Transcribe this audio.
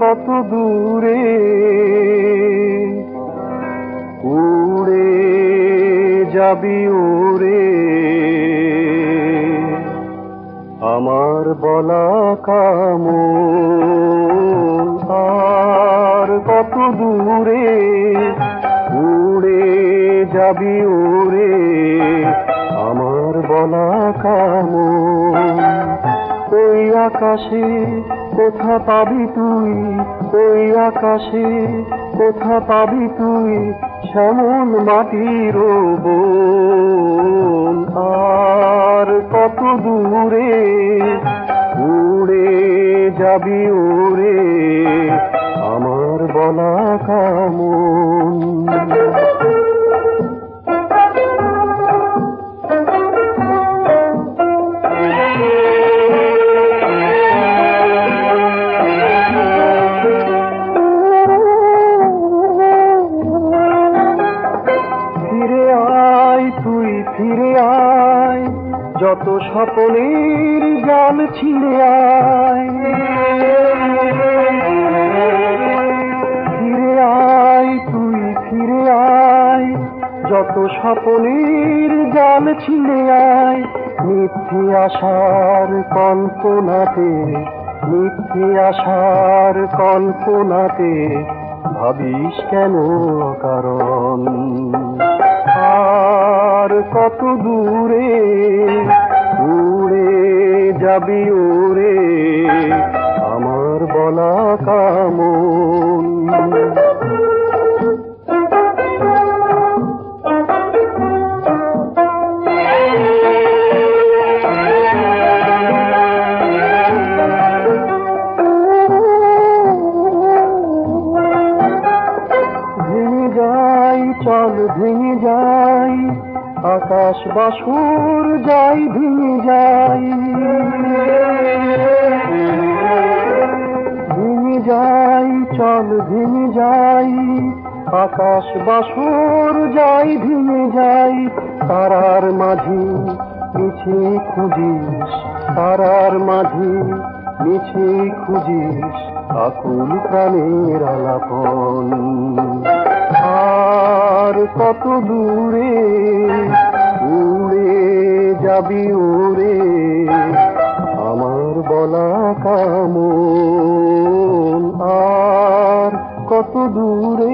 কত দূরে যাবি ওরে। আমার বলা কাম আর কত দূরে উড়ে যাবি ওরে। আমার বলা কাম আকাশে, কোথা পাবি তুই? ওই আকাশে, কোথা পাবি তুই? শ্যামন মাটির আর কত দূরে উড়ে যাবি উড়ে আমার বলা কামন ফিরে আয় যত স্বপনের জাল ছিঁড়ে আয় ফিরে আয় তুই ফিরে আয় যত স্বপনের জাল ছিঁড়ে আয় মিথ্যে আসার কল্পনাতে, মিথ্যে আসার কল্পনাতে ভাবিস কেন কারণ? কত দূরে উড়ে যাবি ওরে? আমার বলা যাই চল ভেঙে আকাশ বাসুর যাই ভেঙে যাই ভেঙে যাই চল ভেঙে যাই আকাশ বাসুর যাই ভেঙে যাই তারার মাঝি মিছে খুঁজিস, তারার মাঝি মিছে খুঁজিস আকুল প্রাণের আলাপন। আর কত দূরে যাবি ওরে আমার বলা কাম আর কত দূরে